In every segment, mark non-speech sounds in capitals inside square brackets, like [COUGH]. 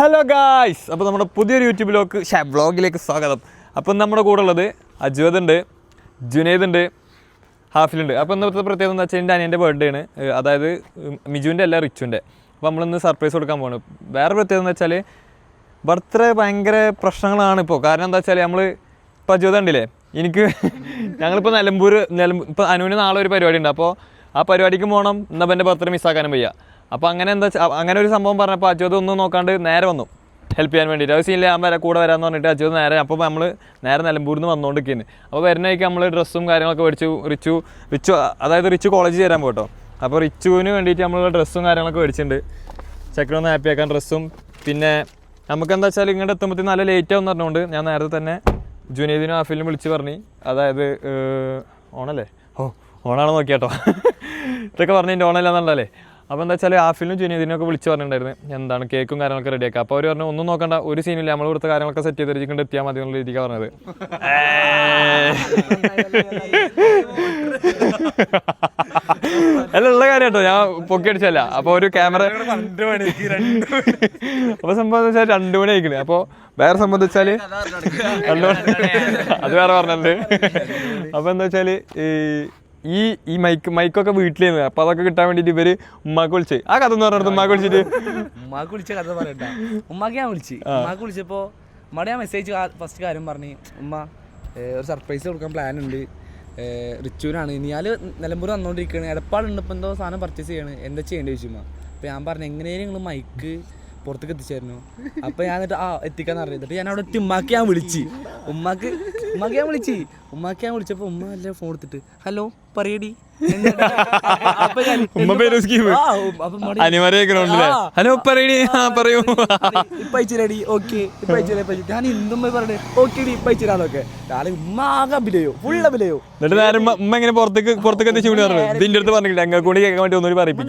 Hello guys അപ്പോൾ നമ്മുടെ പുതിയൊരു യൂട്യൂബ് യൂട്യൂബിലേക്ക് ഷാ വ്ളോഗിലേക്ക് സ്വാഗതം. അപ്പം നമ്മുടെ കൂടെ ഉള്ളത് അജ്വദ് ഉണ്ട് ജുനൈദ് ഉണ്ട് ഹാഫിലുണ്ട് അപ്പോൾ ഇന്നത്തെ പ്രത്യേകത എന്താ വെച്ചാൽ എന്റെ അനിയന്റെ ബർത്ത്ഡേ ആണ്. അതായത് മിജുവിന്റെ അല്ല റിച്ചുവിന്റെ അപ്പോൾ നമ്മളിന്ന് സർപ്രൈസ് കൊടുക്കാൻ പോകണം വേറെ പ്രത്യേകത എന്ന് വെച്ചാൽ ബർത്ത്ഡേ ഭയങ്കര പ്രശ്നങ്ങളാണ് ഇപ്പോൾ കാരണം എന്താ വെച്ചാൽ നമ്മൾ ഇപ്പോൾ അജ്വദ് ഉണ്ടില്ലേ എനിക്ക് [LAUGHS] ഞങ്ങളിപ്പോൾ നിലമ്പൂർ നിലമ്പൂർ ഇപ്പോൾ അനുവിന് നാളെ ഒരു പരിപാടി ഉണ്ട്. അപ്പോൾ ആ പരിപാടിക്ക് പോകണം എന്നാൽ എന്റെ ബർത്ത്ഡേ മിസ്സാക്കാനും വയ്യ. അപ്പോൾ അങ്ങനെ എന്താ അങ്ങനെ ഒരു സംഭവം പറഞ്ഞപ്പോൾ അജ്വദ് ഒന്നും നോക്കാണ്ട് നേരെ വന്നു. ഹെൽപ്പ് ചെയ്യാൻ വേണ്ടിയിട്ട്. അത് സീനില്ല ഞാൻ കൂടെ വരാമെന്ന് പറഞ്ഞിട്ട് അജ്വദ് നേരെ അപ്പോൾ നമ്മൾ നേരെ നിലമ്പൂരിൽ നിന്ന് വന്നുകൊണ്ടിരിക്കുന്നു അപ്പോൾ വരുന്നേക്ക് നമ്മൾ ഡ്രസ്സും കാര്യങ്ങളൊക്കെ മേടിച്ചു റിച്ചു റിച്ചു അതായത് റിച്ചു കോളേജിൽ ചേരാൻ പോട്ടോ അപ്പോൾ റിച്ചുവിന് വേണ്ടിയിട്ട് നമ്മൾ ഡ്രസ്സും കാര്യങ്ങളൊക്കെ മേടിച്ചിട്ടുണ്ട്. ഹാപ്പി ആക്കാൻ ഡ്രസ്സും പിന്നെ നമുക്ക് എന്താ വെച്ചാൽ ഇങ്ങോട്ട് എത്തുമ്പോഴത്തേക്കും നല്ല ലേറ്റ് ആവും പറഞ്ഞുകൊണ്ട് ഞാൻ നേരത്തെ തന്നെ ജുനീദിനും ആഫിലിനും വിളിച്ച് പറഞ്ഞു. അതായത് ഓണല്ലേ? ഓ ഓണാണ് നോക്കിയാട്ടോ. [LAUGHS] ഇതൊക്കെ പറഞ്ഞു എന്റെ ഓണമില്ലാന്നുണ്ടല്ലേ അപ്പോൾ എന്താ വെച്ചാൽ ആഫിലിനും ജുനീദിനൊക്കെ ഒക്കെ വിളിച്ച് പറഞ്ഞിട്ടുണ്ടായിരുന്നു എന്താണ് കേക്കും കാര്യങ്ങളൊക്കെ റെഡിയാക്കുക അപ്പോൾ അവർ പറഞ്ഞു ഒന്നും നോക്കണ്ട ഒരു സീനില്ല നമ്മൾ ഇവിടുത്തെ കാര്യങ്ങളൊക്കെ സെറ്റ് ചെയ്ത് വെച്ചിട്ട് എത്തിയാൽ മതി എന്നുള്ള രീതിക്കാണ് പറഞ്ഞത്. അല്ല ഉള്ള കാര്യം കേട്ടോ ഞാൻ പൊക്കി അടിച്ചല്ല അപ്പോൾ ഒരു ക്യാമറ അപ്പോൾ സംഭവം വെച്ചാൽ രണ്ട് മണി ആയിക്കണേ. അപ്പോൾ വേറെ സംഭവം വെച്ചാൽ രണ്ടു മണി അത് വേറെ പറഞ്ഞിട്ടുണ്ട് അപ്പോൾ എന്താ വെച്ചാൽ ഈ ഈ ഈ മൈക്ക് മൈക്കൊക്കെ വീട്ടിലേന്ന് അപ്പൊ അതൊക്കെ കിട്ടാൻ വേണ്ടിട്ട് ഇവർ ഉമ്മാക്ക് വിളിച്ച്. ആ കഥ എന്ന് പറഞ്ഞിട്ട് ഉമ്മാക്ക് വിളിച്ചിട്ട്. ഉമ്മാക്ക് വിളിച്ച കഥ പറയണ്ട. ഉമ്മാക്ക് ഞാൻ വിളിച്ച്. ഉമ്മാക്ക് വിളിച്ചപ്പോ ഉമ്മയുടെ ഞാൻ മെസ്സേജ് ഫസ്റ്റ് കാര്യം പറഞ്ഞു ഉമ്മ ഒരു സർപ്രൈസ് കൊടുക്കാൻ പ്ലാൻ ഉണ്ട്. റിച്ചൂരാണ് ഇനിയാൽ ഇനിയാൽ നിലമ്പൂർ വന്നുകൊണ്ടിരിക്കുകയാണ് എടപ്പാടുണ്ട് ഇപ്പൊ എന്തോ സാധനം പർച്ചേസ് ചെയ്യണം. എന്താ ചെയ്യേണ്ടി ചോദിച്ചു ഉമ്മ. അപ്പോൾ ഞാൻ പറഞ്ഞു എങ്ങനെയും നിങ്ങൾ മൈക്ക് പുറത്തേക്ക് എത്തിച്ചായിരുന്നു അപ്പോൾ ഞാൻ എന്നിട്ട് ആ എത്തിക്കാന്ന് പറഞ്ഞു. എന്നിട്ട് ഞാൻ അവിടെ എത്തി. ഉമ്മാക്ക് ഞാൻ വിളിച്ചു. ഉമ്മാക്ക് ഉമ്മാക്ക് ഞാൻ വിളിച്ച്. ഉമ്മാക്ക് ഞാൻ വിളിച്ചപ്പോൾ ഉമ്മ അല്ലേ ഫോൺ എടുത്തിട്ട് ഹലോ പറയടി. ഹലോ ആ പറയൂ. ഓക്കെ ഞാൻ ഇന്നും പറഞ്ഞു ഓക്കെ നാളെ ഉമ്മ ആകെ അഭിനയോ ഫുൾ അഭിനയോ എന്നിട്ട് നേരം ഉമ്മ ഉമ്മ ഇങ്ങനെ പുറത്തേക്ക് പുറത്തേക്ക് എത്തിച്ചു കൂടി പറഞ്ഞു ഇതിന്റെ അടുത്ത് പറഞ്ഞില്ല ഞങ്ങൾ കൂടി കേൾക്കാൻ വേണ്ടി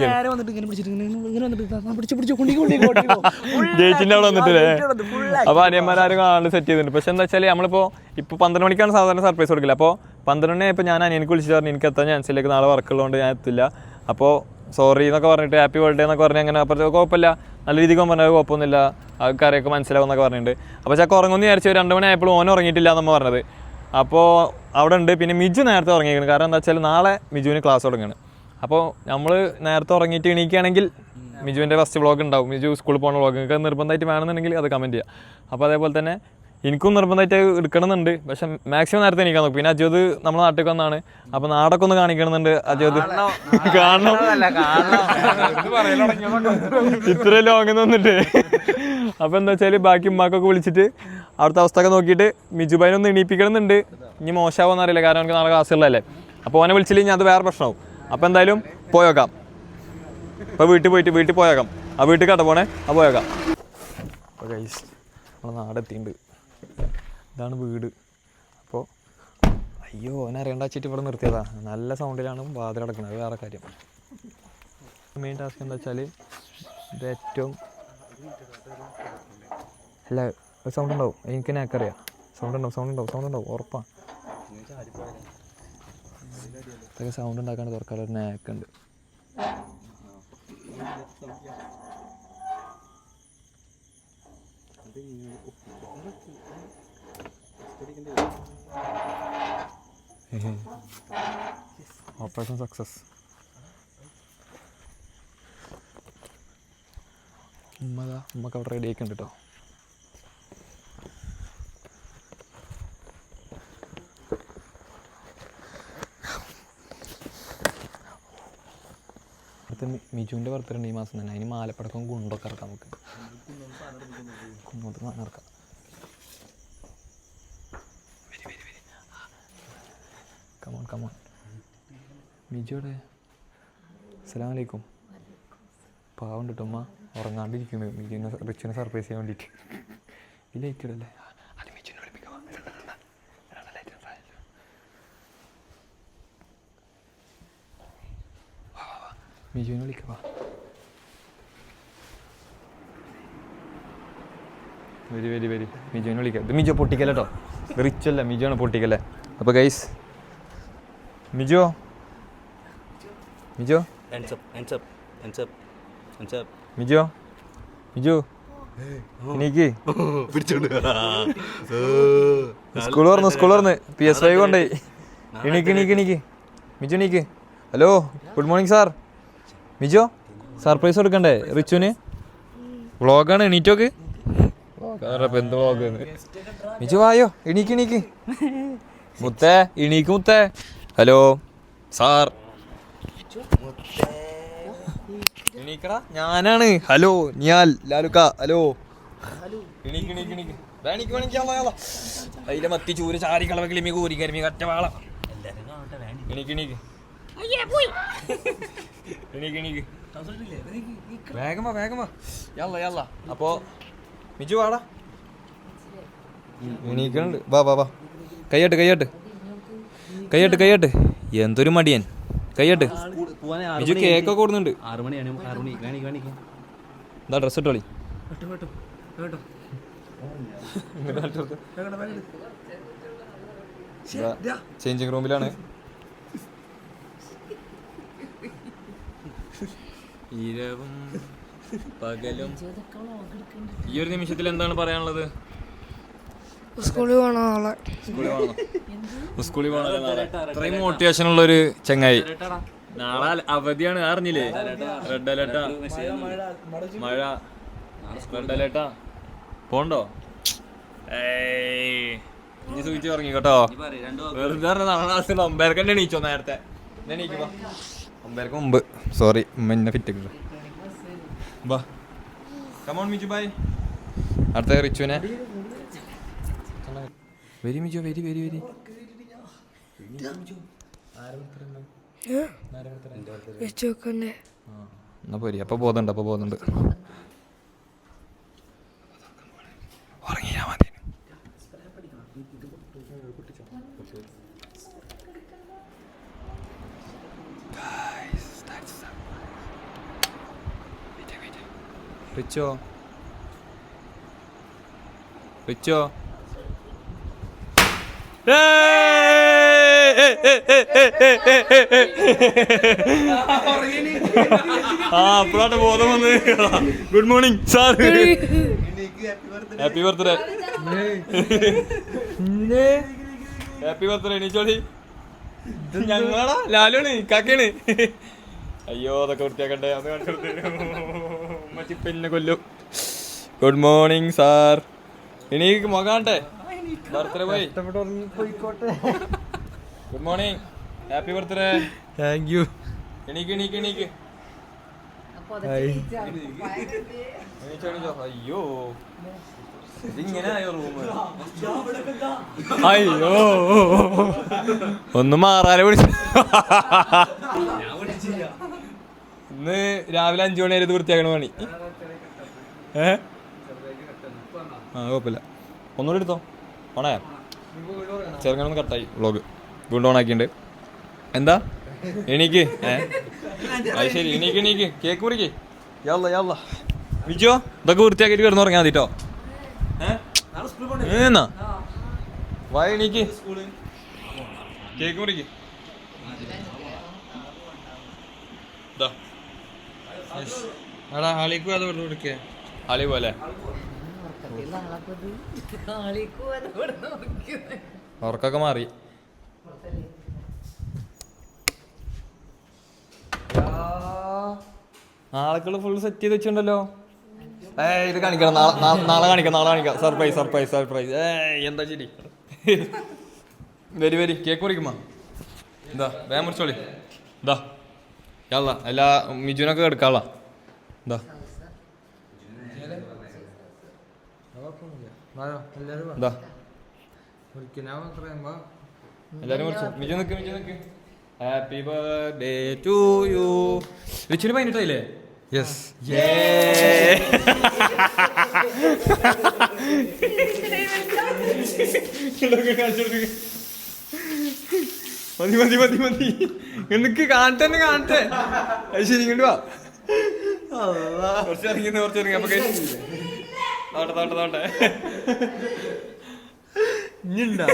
നേരെ വന്നിട്ട് ഇങ്ങനെ പിടിച്ചിട്ട് ഇങ്ങനെ വന്നിട്ട് ഇതാ, പിടിച്ച് പിടിച്ച് കൊണ്ടി കൊണ്ടി. Full [LAUGHS] അവിടെ. വന്നിട്ടില്ലേ അപ്പൊ അനിയന്മാരും സെറ്റ് ചെയ്തിട്ടുണ്ട്. പക്ഷെ എന്താ വെച്ചാൽ നമ്മളിപ്പോ ഇപ്പൊ പന്ത്രണ്ട് മണിക്കാണ് സാധാരണ സർപ്രൈസ് കൊടുക്കില്ല അപ്പോൾ പന്ത്രണ്ട് മണി ഇപ്പൊ ഞാൻ അനിയനക്ക് വിളിച്ചിട്ട് പറഞ്ഞു എനിക്ക് എത്താൻ ചാൻസിലേക്ക് നാളെ വർക്കുള്ളതുകൊണ്ട് ഞാൻ എത്തില്ല. അപ്പോൾ സോറി എന്നൊക്കെ പറഞ്ഞിട്ട് ഹാപ്പി ബർത്ത്ഡേ എന്നൊക്കെ പറഞ്ഞ് അങ്ങനെ അപ്പുറത്തെ കുഴപ്പമില്ല. നല്ല രീതിക്ക് പറഞ്ഞാൽ കുഴപ്പമൊന്നുമില്ല. ആൾക്കാരെയൊക്കെ മനസ്സിലാവും എന്നൊക്കെ പറഞ്ഞിട്ടുണ്ട്. അപ്പോൾ ചക്ക ഉറങ്ങുമെന്ന് വിചാരിച്ചു രണ്ട് മണി ആയപ്പോൾ ഓൻ ഉറങ്ങിയിട്ടില്ല എന്നമ്മ പറഞ്ഞത്. അപ്പോൾ അവിടെ ഉണ്ട്. പിന്നെ മിജു നേരത്തെ ഉറങ്ങിയിരിക്കുന്നു. കാരണം എന്താ വെച്ചാൽ നാളെ മിജുവിന് ക്ലാസ് തുടങ്ങുകയാണ് അപ്പോൾ നമ്മൾ നേരത്തെ ഉറങ്ങിയിട്ട് എണീക്കുകയാണെങ്കിൽ മിജുവിന്റെ ഫസ്റ്റ് വ്ളോഗ് ഉണ്ടാവും. മിജു സ്കൂളിൽ പോകുന്ന വ്ളോഗ് നിങ്ങൾക്ക് നിർബന്ധമായിട്ട് വേണമെന്നുണ്ടെങ്കിൽ അത് കമന്റ് ചെയ്യുക അപ്പോൾ അതേപോലെ തന്നെ എനിക്കും നിർബന്ധമായിട്ട് എടുക്കണമെന്നുണ്ട്. പക്ഷെ മാക്സിമം നേരത്തെ എണീക്കാൻ നോക്കും. പിന്നെ അജോത് നമ്മുടെ നാട്ടിൽ വന്നാണ്. അപ്പൊ നാടൊക്കെ ഒന്ന് കാണിക്കണമെന്നുണ്ട് അജോത് കാണണം. ഇത്ര ലോങ് നിന്നിട്ട്. അപ്പൊ എന്താ വെച്ചാൽ ബാക്കി ഉമ്മാക്കൊക്കെ വിളിച്ചിട്ട് അവിടുത്തെ അവസ്ഥ ഒക്കെ നോക്കിയിട്ട് മിജുബൈനെ ഒന്ന് എണീപ്പിക്കണമെന്നുണ്ട്. ഇനി മോശമാവോന്ന് അറിയില്ല. കാരണം എനിക്ക് നാളെ ക്ലാസ്സുകളല്ലേ അപ്പോൾ ഓനെ വിളിച്ചില്ലെങ്കിൽ അത് വേറെ പ്രശ്നമാവും. അപ്പോൾ എന്തായാലും പോയേക്കാം. ഇപ്പോൾ വീട്ടിൽ പോയിട്ട് വീട്ടിൽ പോയേക്കാം. ആ വീട്ടിൽ കട പോണേ. ആ പോയേക്കാം. അപ്പോൾ ഗൈസ് നാടെത്തിയിട്ടുണ്ട് ഇതാണ് വീട്. അപ്പോൾ അയ്യോ ഓനെ അറിയണ്ട വെച്ചിട്ട് ഇവിടെ നിർത്തിയതാ. നല്ല സൗണ്ടിലാണ് വാതിൽ അടക്കുന്നത് വേറെ കാര്യം. മെയിൻ ടാസ്ക് എന്താ വെച്ചാൽ ഇത് ഏറ്റവും അല്ല ഒരു സൗണ്ട് ഉണ്ടാവും. എനിക്ക് നേക്കറിയാം സൗണ്ട് ഉണ്ടാവും സൗണ്ട് ഉണ്ടാവും സൗണ്ട് ഉണ്ടാവും. ഉറപ്പാണ് ഇതൊക്കെ സൗണ്ട് ഉണ്ടാക്കാണ്ട് തുറക്കാനുള്ള നേക്കുണ്ട് ഓപ്പറേഷൻ സക്സസ് ഉമ്മതാ ഉമ്മക്ക് അവിടെ റെഡി ആയിക്കുണ്ട് കേട്ടോ അടുത്ത മിജുവിന്റെ ബർത്ത്ഡേ ഉണ്ട് ഈ മാസം തന്നെ. അതിന് മാലപ്പടക്കം ഗുണ്ടൊക്കെ ഇറക്കാം നമുക്ക്. സാധനം ഇറക്കാം. കമോൺ മിജുവിടെ അസ്സലാം വലൈക്കും പാവം ഉറങ്ങാണ്ടിരിക്കുന്നു. മിജുവിനെ റിച്ചിനെ സർപ്രൈസ് ചെയ്യാൻ വേണ്ടിയിട്ട് ഈ ലൈറ്റ് ഇടല്ലേ? അത് മിജുവിനെ വിളിപ്പിക്കാം. മിജുവിനെ വിളിക്കുക വരി വരി വരി. മിജുവിനെ വിളിക്കാം. ഇത് മിജു പൊട്ടിക്കല്ലേ കേട്ടോ. റിച്ചല്ല മിജുവാണ് പൊട്ടിക്കല്ലേ അപ്പോൾ guys hands up. Mijo? Miju? എനിക്ക് സ്കൂൾ തുറന്നു സ്കൂൾ തുറന്ന്. പി എസ് ഫൈവ് കൊണ്ടേ. എണീക്ക് എണീക്ക് എണീക്ക്. മിജു എണീക്ക്. Hello good morning sir. Mijo surprise കൊടുക്കണ്ടേ? റിച്ചുവിന്? വ്ളോഗാണ് എണീറ്റോക്ക്. എന്ത് വ്ളോഗ് മിജു വായോ എണീക്ക് എണീക്ക്. മുത്തേ എണീക്ക് മുത്തേ. ഹലോ. സാർ. എണീക്കടാ. ഞാനാണ്. ഹലോ ഞാൻ ലാലുക്ക. ഹലോ. അതിലെ മത്തി ചൂര് ചാരി കളവ കിളിമി കൂരി കരിമി കറ്റ വാള. വേഗമാ എണീക്ക്. എണീക്ക് എണീക്ക്. വേഗം വാ വേഗം വാ. യല്ല യല്ല. അപ്പോ മിജു വാടാ. എണീക്കണുണ്ട്. വാ വാ വാ. കയ്യട്ട് കയ്യട്ട് കയ്യട്ട് കയ്യട്ട് എന്തൊരു മടിയൻ. കയ്യട്ട് മിജു കേക്കൊക്കെ കൊടുക്കുന്നുണ്ട്. എന്താ ഡ്രസ് ഇട്ടോളി ചേഞ്ചിങ് റൂമിലാണ് ഇരവും പകലും. ഈ ഒരു നിമിഷത്തിൽ എന്താണ് പറയാനുള്ളത്? സ്കൂളിൽ പോകണ നാളെ സ്കൂളിൽ പോകണം നാളെ ഇത്രയും മോട്ടിവേഷൻ ഉള്ള ഒരു ചങ്ങായി. നാളെ അവധിയാണ് അറിഞ്ഞില്ലേ? റെഡ് അലേർട്ടാ മഴ റെഡ് അലേർട്ടാ പോണ്ടോ? നീ ഇനി സൂചിച്ച് തുടങ്ങി കേട്ടോ വെറുതെ നാളെ ക്ലാസ്സിൽ ഒമ്പതരക്ക് തന്നെ എണീച്ചോ നേരത്തെ? ഒമ്പതരക്ക് മുമ്പ്. സോറി എന്നെ ഫിറ്റ് ബാ കമോൺ മിച്ചു ബൈ അടുത്ത റിച്ചുവിനെ. വരി മിജു വരി വരി വരി. വെച്ച് വെക്കണ്ടേ എന്നാ പോരി അപ്പൊ ബോധമുണ്ട് അപ്പൊ ബോധമുണ്ട്. ഉറങ്ങിയാ മതി. റിച്ചോ റിച്ചോ ആ അപ്പോഴാണ് ബോധം വന്ന് good morning sir happy birthday happy birthday എണീച്ചോളി ഞങ്ങളാ ലാലുണ് കാക്കയാണ്. അയ്യോ അതൊക്കെ വൃത്തിയാക്കണ്ടേ? അത് കാണിച്ചു പിന്നെ കൊല്ലും. ഗുഡ് മോർണിംഗ് സാർ എനിക്ക് മുഖാണ്ടേ ബർത്ത്ഡേ പോയി. Good morning happy birthday thank you എണീക്ക് എണീക്ക് എണീക്ക്. അയ്യോ. ഇതിങ്ങനെ ആയോ റൂം അയ്യോ ഒന്ന് മാറാലെ പിടിച്ചു ഇന്ന് രാവിലെ അഞ്ചു മണി വരെ ഇത് വൃത്തിയാക്കണ പണി. ഏ? ആ കുഴപ്പമില്ല. ഒന്നുകൂടി എടുത്തോ? ഓണേ ചെറുങ്ങനൊന്ന് കട്ടായി വ്ളോഗ് വീണ്ടും ഓൺ ആക്കിയിട്ടുണ്ട്. എന്താ? എണീക്ക്. ഏഹ് അത് ശരി. എണീക്ക് എണീക്ക്. കേക്ക് മുറിക്ക്. യാള്ള യാള്ള വിജോ ഇതൊക്കെ വൃത്തിയാക്കിയിട്ട് കിടന്നു ഉറങ്ങാൻ മതിട്ടോ? എന്നാ? വായ എണീക്ക്. കേക്ക് മുറിക്ക്. എടാ ആളിക്ക് അത് വെള്ളം കൊടുക്കേ. ആളി പോലെ ഉറക്കൊക്കെ മാറി. ആളുകൾ ഫുൾ സെറ്റ് ചെയ്ത് വെച്ചിട്ടുണ്ടല്ലോ. ഏയ് ഇത് കാണിക്കണം. നാളെ നാളെ കാണിക്കാം നാളെ കാണിക്കാം. സർപ്രൈസ് സർപ്രൈസ് സർപ്രൈസ് ഏയ് എന്താ ശരി വരി വരി. കേക്ക് മുറിക്കുമ്പോ എന്താ വേഗം മുറിച്ചോളി. എന്താ എല്ലാ മിജുനൊക്കെ എടുക്കാളാ എന്താ എന്താ? എല്ലാരും മിജു നിക്ക് മിജു നിക്ക്. ഹാപ്പി ബർത്ത്ഡേ ടു യു റിച്ചിന് പതിനെട്ടായില്ലേ യെസ്. മതി മതി മതി മതി. എനിക്ക് കാണട്ടെ കാണട്ടെ. അത് ശരി ഇങ്ങോട്ട് വാ. കുറച്ച് ഇറങ്ങി കുറച്ച് ഇറങ്ങി. അപ്പൊ തോട്ടെ തോട്ടെ തോട്ടെ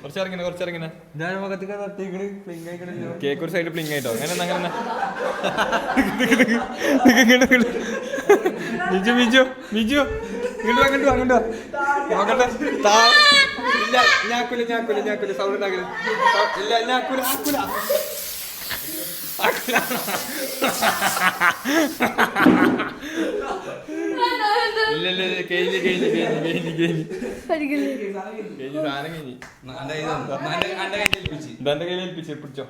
കുറച്ച് ഇറങ്ങിനെ കുറച്ച് ഇറങ്ങിനെ കേക്ക് ഒരു സൈഡ് പ്ലിങ് ആയിട്ടോ? അങ്ങനെ അങ്ങനെ മിജു മിജു മിജു. ഇങ്ങോട്ട് ഇങ്ങോട്ട് വാ. നോക്കട്ടെ. താ- ഇല്ല ഞാക്കൂല ഞാക്കൂല ഞാക്കൂല സൗണ്ട് ഉണ്ടാക്കൽ സൗ- ഇല്ല ഞാക്കൂല ആക്കൂല. ആക്കൂല. ഇല്ല ഇല്ല ഇല്ല കഴിഞ്ഞ് കഴിഞ്ഞ് കഴിഞ്ഞ് കഴിഞ്ഞ് കഴിഞ്ഞ് കഴിഞ്ഞ് സാധനം കഴിഞ്ഞ് ഇതെന്റെ കയ്യിൽ ഏൽപ്പിച്ച് പിടിച്ചോ.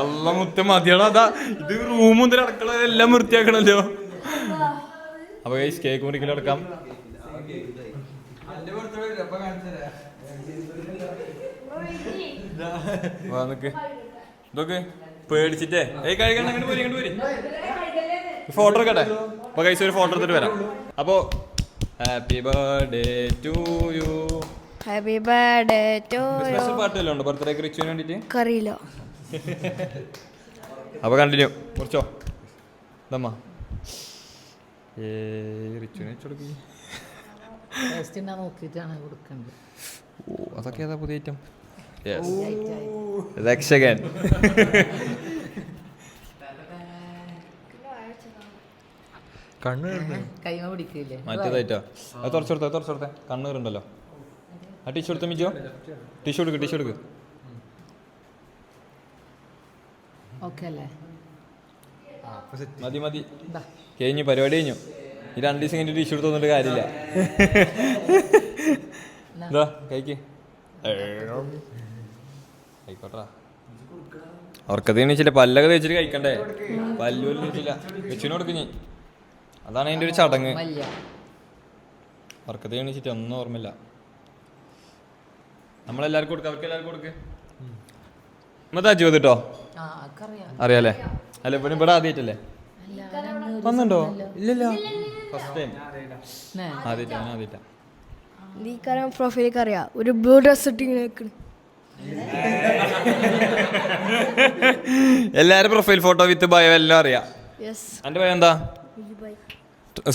എല്ലാം മുത്ത മതിയാണോ അതാ. ഇത് റൂം മുതൽ അടക്കള എല്ലാം വൃത്തിയാക്കണല്ലോ. അപ്പൊ ഗൈസ് കേക്ക് മുറിക്കൽ അടക്കാം ഇതൊക്കെ പേടിച്ചിട്ടേ. ഏയ് കഴിക്കണം അങ്ങോട്ട് പോരി ഇങ്ങോട്ട് പോരി. ഫോട്ടോ എടുക്കട്ടെ? അപ്പൊ കൈസ് ഒരു ഫോട്ടോ എടുത്തിട്ട് വരാം. അപ്പോ happy birthday to you happy birthday to you special പാട്ടല്ലോ ഉണ്ട്? ബർത്ത്ഡേ റിച്ചുവിന് വേണ്ടിട്ട്? കറിയില്ല. അപ്പൊ കണ്ടിന്യൂ കുറച്ചോ ഇതമ്മ. ഏ റിച്ചുവിനെ ചൊടുക്കി ടേസ്റ്റ് ഉണ്ടാ നോക്കിയിട്ടാണ് കൊടുക്കുന്നത് ഓ അതൊക്കെ ഏതാ പുതിയ ഐറ്റം രക്ഷകൻ. കണ്ണ് കൈമ പിടിക്കില്ലേ മറ്റേതായിട്ടാ അത് തുറച്ചെടുത്തേ തുറച്ചെടുത്തേ കണ്ണീറുണ്ടല്ലോ ആ ടിഷ്യൂ എടുത്ത മിജോ? ടിഷ്യൂ എടുക്ക് ടിഷ്യൂ എടുക്ക്. ഓക്കെ അല്ലേ? മതി മതി. കഴിഞ്ഞു പരിപാടി കഴിഞ്ഞു. ഈ രണ്ട് ദിവസം കഴിഞ്ഞിട്ട് ടിഷ്യൂ എടുത്ത് തന്നിട്ട് കാര്യമില്ല. [LAUGHS] എന്താ കഴിക്ക്. ആയിക്കോട്ടാ അവർക്കത് എണീച്ചില്ല പല്ലൊക്കെ വെച്ചിട്ട് കഴിക്കണ്ടേ? പല്ലുപോലും തേച്ചില്ല. വെച്ചിന് കൊടുക്കുഞ്ഞി അതാണ് അതിന്റെ ഒരു ചടങ്ങ്. വർക്കത്ത് എണീച്ചിട്ട് ഒന്നും ഓർമ്മയില്ല. നമ്മളെല്ലാവർക്കും കൊടുക്കാം അവർക്ക് എല്ലാവർക്കും കൊടുക്ക് ഇന്നത്തെ അജീവത് കേട്ടോ അറിയാലേ അല്ല ഇവിടെ ഇവിടെ ആദ്യമായിട്ടല്ലേ വന്നുണ്ടോ? ഇല്ലല്ലോ. ഫസ്റ്റ് ടൈം ആദ്യമായിട്ടാ പ്രൊഫൈലേക്ക് അറിയാം ഒരു ബ്ലൂ ഡ്രസ് നിൽക്കണ് എല്ലാരും പ്രൊഫൈൽ ഫോട്ടോ വിത്ത് ബയോ എല്ലാം അറിയാം. എന്റെ ബയോ എന്താ?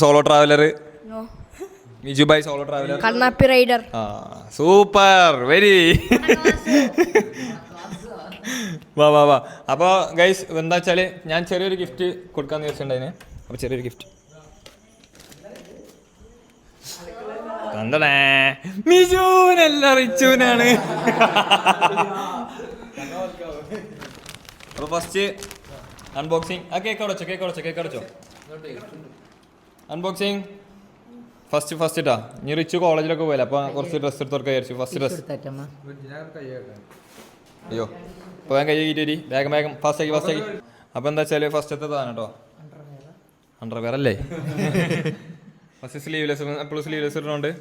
Solo traveller? Miju by solo traveller? Kannappi rider. ആ സൂപ്പർ വെരി. വാ വാ വാ. അപ്പോൾ ഗൈസ് എന്താ വെച്ചാൽ ഞാൻ ചെറിയൊരു ഗിഫ്റ്റ് കൊടുക്കാമെന്ന് വിചാരിച്ചിട്ടുണ്ടായിന്. അപ്പോൾ ചെറിയൊരു ഗിഫ്റ്റ് കണ്ടടേ മിജുവിനല്ല റിച്ചുവിനാണ് അപ്പോൾ ഫസ്റ്റ് അൺബോക്സിങ് ആ കേക്ക് അടച്ചോ കേക്ക് അടച്ചോ കേക്ക് അടച്ചോ. അൺബോക്സിങ് ഫസ്റ്റ് ഫസ്റ്റ് ഇട്ടാ. ഇനി റിച്ച് കോളേജിലൊക്കെ പോയല്ലേ? അപ്പൊ കുറച്ച് ഡ്രസ്സ് എടുത്തൊക്കെ വിചാരിച്ചു. ഫസ്റ്റ് ഡ്രസ് അയ്യോ. അപ്പൊ ഞാൻ കൈ കിട്ടി വേഗം വേഗം. ഫസ്റ്റ് ആക്കി ഫസ്റ്റ് ആക്കി. അപ്പൊ എന്താ വെച്ചാൽ ഫസ്റ്റത്തെ താനം കേട്ടോ? അണ്ടർവെയർ അല്ലേ? ഫസ്റ്റ് സ്ലീവ്ലെസ് എപ്പോഴും സ്ലീവ്ലെസ് ഇടുന്നുണ്ട്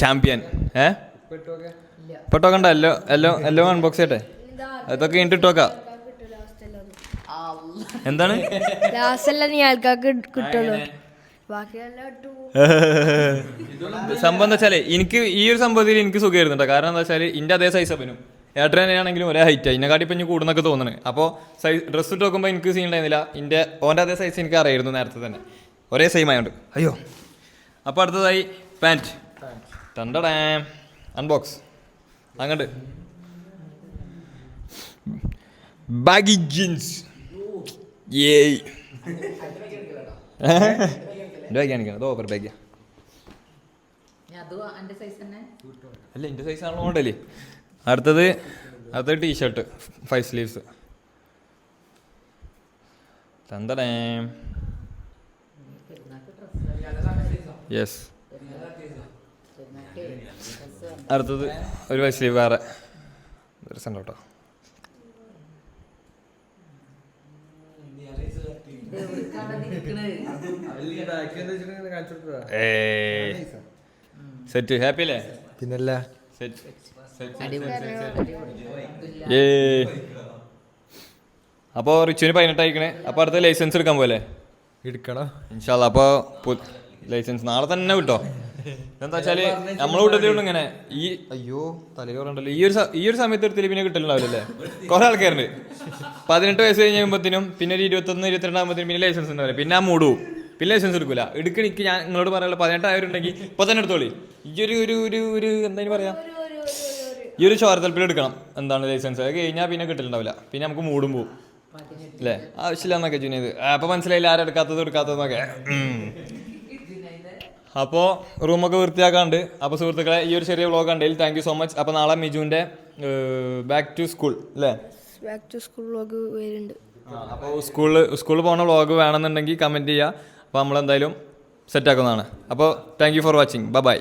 ചാമ്പ്യൻ ഏ? ഇല്ല പെട്ടോ കണ്ട എല്ലോ എല്ലോ എല്ലോ അൺബോക്സ് ചെയ്യട്ടെ. അതൊക്കെ ഇട്ടിട്ടോക്കാ എന്താണ്? ആൾക്കാർക്ക് കിട്ടുള്ളൂ. സംഭവം എന്താ വെച്ചാലേ എനിക്ക് ഈ ഒരു സംഭവത്തിൽ എനിക്ക് സുഖമായിരുന്നു കേട്ടോ കാരണം എന്താ വെച്ചാൽ ഇന്റെ അതേ സൈസ് അപ്പനും. ഏട്ടനാണെങ്കിലും ഒരേ ഹൈറ്റ് ഇതിനെക്കാട്ടി ഇപ്പം ഇനി കൂടുന്നൊക്കെ തോന്നുന്നു അപ്പോൾ സൈസ് ഡ്രസ്സ് ഇട്ട് നോക്കുമ്പോൾ എനിക്ക് സീൻ ഉണ്ടായിരുന്നില്ല. ഇന്റെ ഓന്റെ അതേ സൈസ് എനിക്ക് അറിയായിരുന്നു നേരത്തെ തന്നെ. ഒരേ സെയിം ആയതുകൊണ്ട് അയ്യോ. അപ്പോൾ അടുത്തതായി പാന്റ് തണ്ടടേ. അൺബോക്സ് അങ്ങോട്ട്. ബാഗി ജീൻസ് ഏയ്. എന്റെ ബാഗ് കാണിക്കണം അതോ സൈസ് തന്നെ? അല്ല എന്റെ സൈസ് ആണല്ലോ മോഡൽ അടുത്തത് അടുത്തത് ടീഷർട്ട് ഫൈവ് സ്ലീവ്സ് തന്തടേ. യെസ് അടുത്തത് ഒരു സ്ലീവ് വേറെ. രസം കേട്ടോ സെറ്റ് ഹാപ്പി അല്ലേ പിന്നല്ല അപ്പോൾ റിച്ചുവിന് പതിനെട്ടായിക്കണേ അപ്പൊ അപ്പോൾ അടുത്ത ലൈസൻസ് എടുക്കാൻ പോലെ എടുക്കണം. ഇൻഷാല്ല അപ്പോൾ ലൈസൻസ് നാളെ തന്നെ വിട്ടോ? എന്താ വെച്ചാൽ നമ്മളെ കൂട്ടത്തിലുണ്ട് ഇങ്ങനെ ഈ അയ്യോ തലയോറുണ്ടല്ലോ ഈ ഒരു ഈ ഒരു സമയത്ത് ഒരു പിന്നെ കിട്ടലുണ്ടാവില്ലല്ലേ? കുറെ ആൾക്കാരുണ്ട്. പതിനെട്ട് വയസ്സ് കഴിഞ്ഞ് കഴിയുമ്പോഴത്തേനും പിന്നെ ഒരു ഇരുപത്തൊന്ന് ഇരുപത്തിരണ്ടാകുമ്പോഴത്തേനും പിന്നെ ലൈസൻസ് ഉണ്ടാവില്ല. പിന്നെ ആ മൂടും. പിന്നെ ലൈസൻസ് എടുക്കൂല. എടുക്കണിക്ക് ഞാൻ നിങ്ങളോട് പറയാനുള്ള പതിനെട്ടായവരുണ്ടെങ്കിൽ ഇപ്പൊ തന്നെ എടുത്തോളി. ഈ ഒരു ഒരു ഒരു ഒരു എന്താ പറയാ? ഈ ഒരു ചോരത്തലപ്പിൽ എടുക്കണം. എന്താണ് ലൈസൻസ് അത് കഴിഞ്ഞാൽ പിന്നെ കിട്ടലുണ്ടാവില്ല. പിന്നെ നമുക്ക് മൂടും പോകും അല്ലേ ആവശ്യമില്ല എന്നൊക്കെ ജുനീത് അപ്പൊ മനസ്സിലായില്ല ആരെടുക്കാത്തത് എടുക്കാത്തത് എടുക്കാത്തതെന്നൊക്കെ അപ്പോൾ റൂമൊക്കെ വൃത്തിയാക്കാണ്ട്. അപ്പോൾ സുഹൃത്തുക്കളെ ഈ ഒരു ചെറിയ വ്ളോഗ് കണ്ടതിൽ താങ്ക് യു സോ മച്ച് അപ്പോൾ നാളെ മിജുവിന്റെ ബാക്ക് ടു സ്കൂൾ അല്ലേ ബാക്ക് ടു സ്കൂൾ വ്ളോഗ് വരുന്നുണ്ട്. അപ്പോൾ സ്കൂളിൽ സ്കൂളിൽ പോകുന്ന വ്ളോഗ് വേണമെന്നുണ്ടെങ്കിൽ കമന്റ് ചെയ്യുക അപ്പോൾ നമ്മളെന്തായാലും സെറ്റാക്കുന്നതാണ് അപ്പോൾ thank you for watching bye bye